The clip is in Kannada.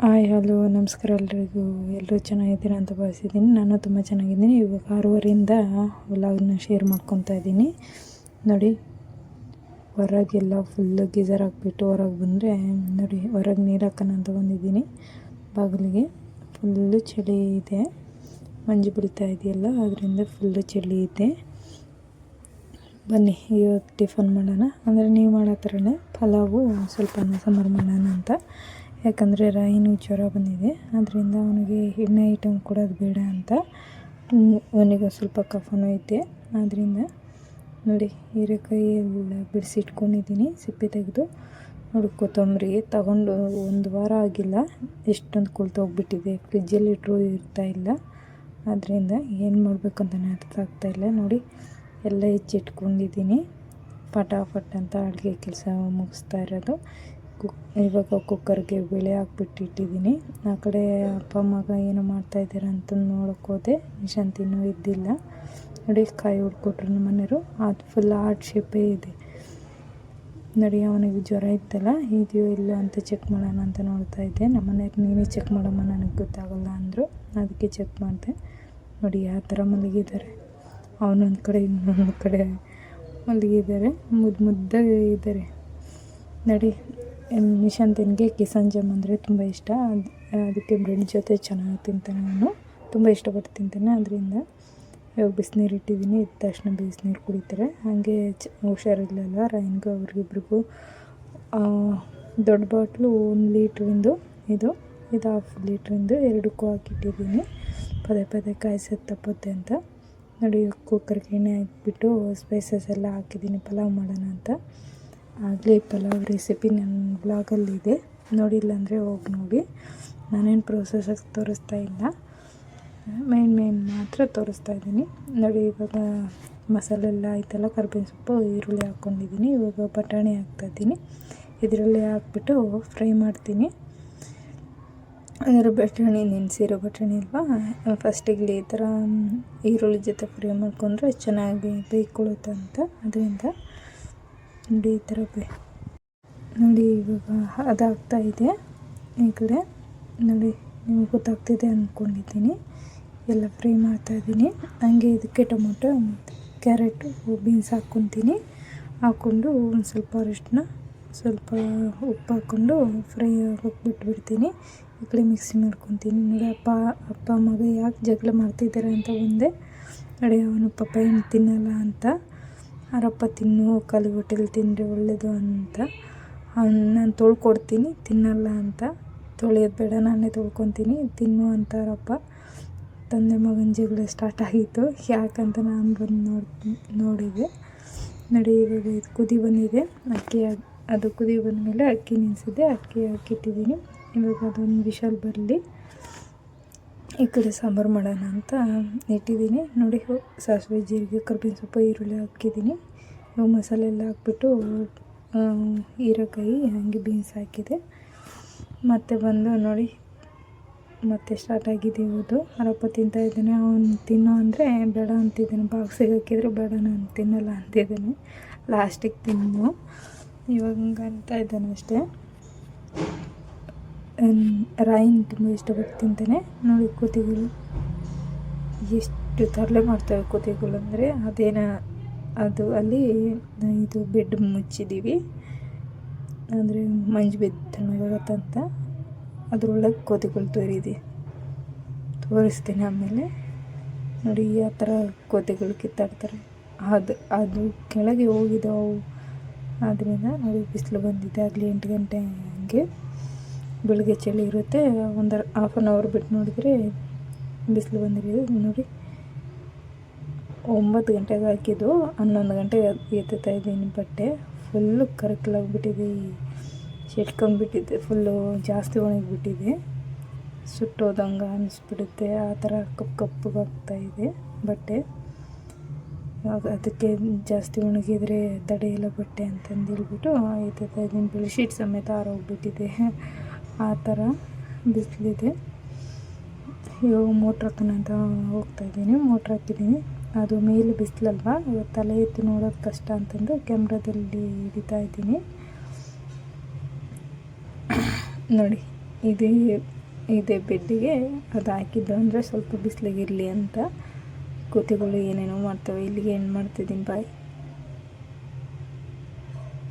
ಹಾಯ್, ಹಲೋ, ನಮಸ್ಕಾರ ಎಲ್ರಿಗೂ. ಎಲ್ಲರೂ ಚೆನ್ನಾಗಿದ್ದೀರಾ ಅಂತ ಭಾವಿಸಿದ್ದೀನಿ. ನಾನು ತುಂಬ ಚೆನ್ನಾಗಿದ್ದೀನಿ. ಇವಾಗ ಆರೂವರೆಯಿಂದ ವ್ಲಾಗ್ನ ಶೇರ್ ಮಾಡ್ಕೊತಾ ಇದ್ದೀನಿ. ನೋಡಿ, ಹೊರಗೆಲ್ಲ ಫುಲ್ಲು ಗೀಸರ್ ಹಾಕ್ಬಿಟ್ಟು ಹೊರಗೆ ಬಂದರೆ, ನೋಡಿ, ಹೊರಗೆ ನೀರು ಹಾಕೋಣ ಅಂತ ಬಂದಿದ್ದೀನಿ ಬಾಗಿಲಿಗೆ. ಫುಲ್ಲು ಚಳಿ ಇದೆ. ಮಂಜು ಬೀಳ್ತಾ ಇದೆಯಲ್ಲ, ಅದರಿಂದ ಫುಲ್ಲು ಚಳಿ ಇದೆ. ಬನ್ನಿ, ಇವತ್ತು ಟಿಫನ್ ಮಾಡೋಣ. ಅಂದರೆ ನೀವು ಮಾಡೋ ಥರನೇ ಪಲಾವು, ಸ್ವಲ್ಪ ಸಾಂಬಾರು ಮಾಡೋಣ ಅಂತ. ಯಾಕಂದರೆ ರಾಯಿನೂ ಜ್ವರ ಬಂದಿದೆ. ಆದ್ದರಿಂದ ಅವನಿಗೆ ಎಣ್ಣೆ ಐಟಮ್ ಕೊಡೋದು ಬೇಡ ಅಂತ. ಅವನಿಗೆ ಸ್ವಲ್ಪ ಕಫನೂ ಐತೆ. ಆದ್ದರಿಂದ ನೋಡಿ ಹೀರೆಕಾಯಿ ಎಲ್ಲ ಬಿಡಿಸಿಟ್ಕೊಂಡಿದ್ದೀನಿ. ಸಿಪ್ಪೆ ತೆಗೆದು ನೋಡಿ ಕೊತ್ತಂಬರಿ ತಗೊಂಡು ಒಂದು ವಾರ ಆಗಿಲ್ಲ. ಎಷ್ಟೊಂದು ಕುಳ್ತೋಗ್ಬಿಟ್ಟಿದೆ ಫ್ರಿಜ್ಜಲ್ಲಿ ಇಟ್ಟರು ಇಲ್ಲ. ಆದ್ದರಿಂದ ಏನು ಮಾಡಬೇಕು ಅಂತಲೇ ಅರ್ಥ ಆಗ್ತಾಯಿಲ್ಲ ನೋಡಿ, ಎಲ್ಲ ಹೆಚ್ಚಿಟ್ಕೊಂಡಿದ್ದೀನಿ. ಫಟಾಫಟ್ ಅಂತ ಅಡುಗೆ ಕೆಲಸ ಮುಗಿಸ್ತಾ ಇರೋದು. ಕುಕ್ ಇವಾಗ ಕುಕ್ಕರ್ಗೆ ಬೇಳೆ ಹಾಕ್ಬಿಟ್ಟು ಇಟ್ಟಿದ್ದೀನಿ ಆ ಕಡೆ ಅಪ್ಪ ಮಗ ಏನು ಮಾಡ್ತಾಯಿದ್ದಾರೆ ಅಂತ ನೋಡೋಕೆ ಹೋದೆ. ನಿಶಾಂತಿನೂ ಇದ್ದಿಲ್ಲ. ನೋಡಿ, ಕಾಯಿ ಹುಡ್ಕೊಟ್ರು ನಮ್ಮ ಮನೆಯವರು. ಅದು ಫುಲ್ ಹಾರ್ಟ್ ಶೇಪೇ ಇದೆ. ನೋಡಿ, ಅವನಿಗೆ ಜ್ವರ ಇತ್ತಲ್ಲ, ಇದೆಯೋ ಇಲ್ಲೋ ಅಂತ ಚೆಕ್ ಮಾಡೋಣ ಅಂತ ನೋಡ್ತಾ ಇದ್ದೆ. ನಮ್ಮ ಮನೆಯವ್ರು ನೀನೇ ಚೆಕ್ ಮಾಡಮ್ಮ, ನನಗೆ ಗೊತ್ತಾಗಲ್ಲ ಅಂದರು. ಅದಕ್ಕೆ ಚೆಕ್ ಮಾಡಿದೆ. ನೋಡಿ ಯಾವ ಥರ ಮಲಗಿದ್ದಾರೆ. ಅವನೊಂದು ಕಡೆ, ಇನ್ನೊಂದು ಕಡೆ ಮಲಗಿದ್ದಾರೆ. ಮುದ್ದು ಮುದ್ದಾಗಿ ಇದ್ದಾರೆ. ನೋಡಿ ನಿಶಾಂತನಿಗೆ ಕಿಸಾನ್ ಜಾಮ್ ಅಂದರೆ ತುಂಬ ಇಷ್ಟ. ಅದಕ್ಕೆ ಬ್ರೆಡ್ ಜೊತೆ ಚೆನ್ನಾಗಿ ತಿಂತಾನೆ ನಾನು ತುಂಬ ಇಷ್ಟಪಟ್ಟು ತಿಂತಾನೆ. ಅದರಿಂದ ಇವಾಗ ಬಿಸಿನೀರು ಇಟ್ಟಿದ್ದೀನಿ. ಇದ್ದ ತಕ್ಷಣ ಬಿಸಿನೀರು ಕುಡಿತಾರೆ. ಹಾಗೆ ಚ ಹುಷಾರಿಲ್ಲಲ್ಲ ರೈನ್ಗೂ ಅವ್ರಿಗಿಬ್ರಿಗೂ ದೊಡ್ಡ ಬಾಟ್ಲು ಒಂದು ಲೀಟ್ರಿಂದು ಇದು. ಇದು ಹಾಫ್ ಲೀಟ್ರಿಂದು. ಎರಡಕ್ಕೂ ಹಾಕಿಟ್ಟಿದ್ದೀನಿ. ಪದೇ ಪದೇ ಕಾಯಿಸೋದು ತಪ್ಪುತ್ತೆ ಅಂತ. ನೋಡಿ ಕುಕ್ಕರ್ಗೆ ಎಣ್ಣೆ ಹಾಕಿಬಿಟ್ಟು ಸ್ಪೈಸಸ್ ಎಲ್ಲ ಹಾಕಿದ್ದೀನಿ. ಪಲಾವ್ ಮಾಡೋಣ ಅಂತ. ಆಗಲೇ ಪಲಾವ್ ರೆಸಿಪಿ ನನ್ನ ಬ್ಲಾಗಲ್ಲಿದೆ ನೋಡಿಲ್ಲ ಅಂದರೆ ಹೋಗಿ ನೋಡಿ. ನಾನೇನು ಪ್ರೊಸೆಸಸ್ ತೋರಿಸ್ತಾ ಇಲ್ಲ. ಮೇನ್ ಮೇನ್ ಮಾತ್ರ ತೋರಿಸ್ತಾ ಇದ್ದೀನಿ. ನೋಡಿ, ಇವಾಗ ಮಸಾಲೆ ಎಲ್ಲ ಆಯ್ತಲ್ಲ, ಕರ್ಬೇವಿನ ಸೊಪ್ಪು, ಈರುಳ್ಳಿ ಹಾಕ್ಕೊಂಡಿದ್ದೀನಿ. ಇವಾಗ ಬಟಾಣಿ ಹಾಕ್ತಾ ಇದ್ದೀನಿ. ಇದರಲ್ಲಿ ಹಾಕ್ಬಿಟ್ಟು ಫ್ರೈ ಮಾಡ್ತೀನಿ. ಅದರ ಬಟಾಣಿ ನೆನೆಸಿರೋ ಬಟಾಣಿ ಅಲ್ವಾ? ಫಸ್ಟಿಗೆ ಈ ಥರ ಈರುಳ್ಳಿ ಜೊತೆ ಫ್ರೈ ಮಾಡ್ಕೊಂಡ್ರೆ ಚೆನ್ನಾಗಿ ಬೇಯ್ಕೊಳ್ಳುತ್ತೆ ಅಂತ ಅದರಿಂದ ನೋಡಿ ಈ ಥರ ಬೇ ನೋಡಿ ಇವಾಗ ಅದಾಗ್ತಾ ಇದೆ ಈ ಕಡೆ. ನೋಡಿ ನಿಮಗೆ ಗೊತ್ತಾಗ್ತಿದೆ ಅಂದ್ಕೊಂಡಿದ್ದೀನಿ ಎಲ್ಲ ಫ್ರೈ ಮಾಡ್ತಾಯಿದ್ದೀನಿ ಹಂಗೆ ಇದಕ್ಕೆ ಟೊಮೊಟೊ, ಕ್ಯಾರೆಟು, ಬೀನ್ಸ್ ಹಾಕ್ಕೊತೀನಿ. ಹಾಕ್ಕೊಂಡು ಒಂದು ಸ್ವಲ್ಪ ಅರಿಶಿನ ಸ್ವಲ್ಪ ಉಪ್ಪು ಹಾಕ್ಕೊಂಡು ಫ್ರೈ ಆಗೋಕೆ ಬಿಟ್ಬಿಡ್ತೀನಿ. ಈ ಕಡೆ ಮಿಕ್ಸಿ ಮಾಡ್ಕೊತೀನಿ. ನೋಡಿ ಅಪ್ಪ ಅಪ್ಪ, ಮಗ ಯಾಕೆ ಜಗಳ ಮಾಡ್ತಿದ್ದಾರೆ ಅಂತ ಒಂದೇ. ನೋಡಿ ಅವನು ಪಾಪ ಏನು ತಿನ್ನಲ್ಲ ಅಂತ. ಅವರಪ್ಪ ತಿನ್ನು ಖಾಲಿ ಹೊಟ್ಟೆಲಿ ತಿಂದರೆ ಒಳ್ಳೆಯದು ಅಂತ. ನಾನು ತೊಳ್ಕೊಡ್ತೀನಿ, ತಿನ್ನಲ್ಲ ಅಂತ. ತೊಳೆಯೋದು ಬೇಡ, ನಾನೇ ತೊಳ್ಕೊತೀನಿ, ತಿನ್ನು ಅಂತಾರಪ್ಪ ತಂದೆ ಮಗನ ಜಗಳ ಸ್ಟಾರ್ಟ್ ಆಗಿತ್ತು. ಯಾಕಂತ ನಾನು ಬಂದು ನೋಡಿ, ನೋಡಿದೆ. ನೋಡಿ, ಇವಾಗ ಇದು ಕುದಿ ಬಂದಿದೆ. ಅಕ್ಕಿ ಅದು ಕುದಿ ಬಂದಮೇಲೆ ಅಕ್ಕಿ ನೆನೆಸಿದ್ದೆ ಅಕ್ಕಿ ಹಾಕಿಟ್ಟಿದ್ದೀನಿ. ಇವಾಗ ಅದೊಂದು ವಿಶಲ್ ಬರಲಿ. ಈ ಕಡೆ ಸಾಂಬಾರು ಮಾಡೋಣ ಅಂತ ಇಟ್ಟಿದ್ದೀನಿ ನೋಡಿ ಸಾಸಿವೆ ಜೀರಿಗೆ, ಕರ್ಬೇವಿನ ಸೊಪ್ಪು, ಈರುಳ್ಳಿ ಹಾಕಿದ್ದೀನಿ. ಮಸಾಲೆ ಎಲ್ಲ ಹಾಕ್ಬಿಟ್ಟು ಹೀರೆಕಾಯಿ, ಹಾಗೆ ಬೀನ್ಸ್ ಹಾಕಿದೆ. ಮತ್ತು ಬಂದು ನೋಡಿ, ಮತ್ತೆ ಸ್ಟಾರ್ಟ್ ಆಗಿದೆ ಇವತ್ತು ಅರಪ್ಪ ತಿಂತಾಯಿದ್ದಾನೆ ಅವನು ತಿನ್ನೋ ಅಂದರೆ ಬೇಡ ಅಂತಿದ್ದಾನೆ. ಬಾಕ್ಸಿಗೆ ಹಾಕಿದರೆ ಬೇಡ, ನಾನು ತಿನ್ನಲ್ಲ ಅಂತಿದ್ದೀನಿ. ಲಾಸ್ಟಿಗೆ ತಿನ್ನು. ಇವಾಗ ಹಂಗೆ ಅಂತ ಇದ್ದಾನೆ ಅಷ್ಟೇ. ರಾಯಿನ ತುಂಬ ಇಷ್ಟಪಟ್ಟು ತಿಂತಾನೆ. ನೋಡಿ ಕೋತಿಗಳು ಎಷ್ಟು ತರಲೆ ಮಾಡ್ತವೆ ಕೋತಿಗಳು ಅಂದರೆ ಅದೇನ, ಅದು ಅಲ್ಲಿ ಇದು ಬೆಡ್ ಮುಚ್ಚಿದ್ದೀವಿ. ಅಂದರೆ ಮಂಜು ಬಿದ್ದಂತ ಅದ್ರೊಳಗೆ ಕೋತಿಗಳು ತೋರಿದೆ. ತೋರಿಸ್ತೀನಿ ಆಮೇಲೆ. ನೋಡಿ ಆ ಥರ ಕೋತಿಗಳು ಕಿತ್ತಾಡ್ತಾರೆ. ಅದು ಅದು ಕೆಳಗೆ ಹೋಗಿದ್ದಾವೆ. ಆದ್ದರಿಂದ ನೋಡಿ ಬಿಸಿಲು ಬಂದಿದೆ. ಆಗಲಿ ಎಂಟು ಗಂಟೆ ಹಂಗೆ. ಬೆಳಗ್ಗೆ ಚಳಿ ಇರುತ್ತೆ ಒಂದು ಹಾಫ್ ಆನ್ ಅವರ್ ಬಿಟ್ಟು ನೋಡಿದರೆ ಬಿಸಿಲು ಬಂದಿರೋದು. ನೋಡಿ, ಒಂಬತ್ತು ಗಂಟೆಗೆ ಹಾಕಿದ್ದು, ಹನ್ನೊಂದು ಗಂಟೆಗೆ ಎತ್ತುತ್ತಾ ಇದ್ದೀನಿ ಬಟ್ಟೆ. ಫುಲ್ಲು ಕರಕಲಾಗ್ಬಿಟ್ಟಿದೆ ಶೆಟ್ಕೊಂಡ್ಬಿಟ್ಟಿದ್ದೆ ಫುಲ್ಲು ಜಾಸ್ತಿ ಒಣಗಿಬಿಟ್ಟಿದೆ. ಸುಟ್ಟೋದಂಗೆ ಅನಿಸ್ಬಿಡುತ್ತೆ, ಆ ಥರ ಕಪ್ಪು ಕಪ್ಪಗಾಗ್ತಾಯಿದೆ ಬಟ್ಟೆ. ಅದಕ್ಕೆ ಜಾಸ್ತಿ ಒಣಗಿದರೆ ತಡೆಯಿಲ್ಲ ಬಟ್ಟೆ ಅಂತಂದು ಹೇಳ್ಬಿಟ್ಟು ಎತ್ತುತ್ತಾ ಇದ್ದೀನಿ. ಬೆಳ್ಶೀಟ್ ಸಮೇತ ಆರೋಗ್ಬಿಟ್ಟಿದೆ. ಆ ಥರ ಬಿಸಿಲಿದೆ. ಇವಾಗ ಮೋಟ್ರ್ ಹಾಕೋಣ ಅಂತ ಹೋಗ್ತಾಯಿದ್ದೀನಿ ಮೋಟ್ರ್ ಹಾಕಿದ್ದೀನಿ ಅದು ಮೇಲೆ ಬಿಸಿಲಲ್ವ? ತಲೆ ಎತ್ತಿ ನೋಡೋದು ಕಷ್ಟ ಅಂತಂದು ಕ್ಯಾಮ್ರಾದಲ್ಲಿ ಹಿಡಿತಾ ಇದ್ದೀನಿ. ನೋಡಿ, ಇದೇ ಇದೇ ಬೆಡ್ಡಿಗೆ ಅದು ಹಾಕಿದ್ದು ಅಂದರೆ ಸ್ವಲ್ಪ ಬಿಸಿಲಿಗಿರಲಿ ಅಂತ. ಕೂತಿಗಳು ಏನೇನೋ ಮಾಡ್ತವೆ. ಇಲ್ಲಿಗೆ ಏನು ಮಾಡ್ತಿದ್ದೀನಿ. ಬಾಯ್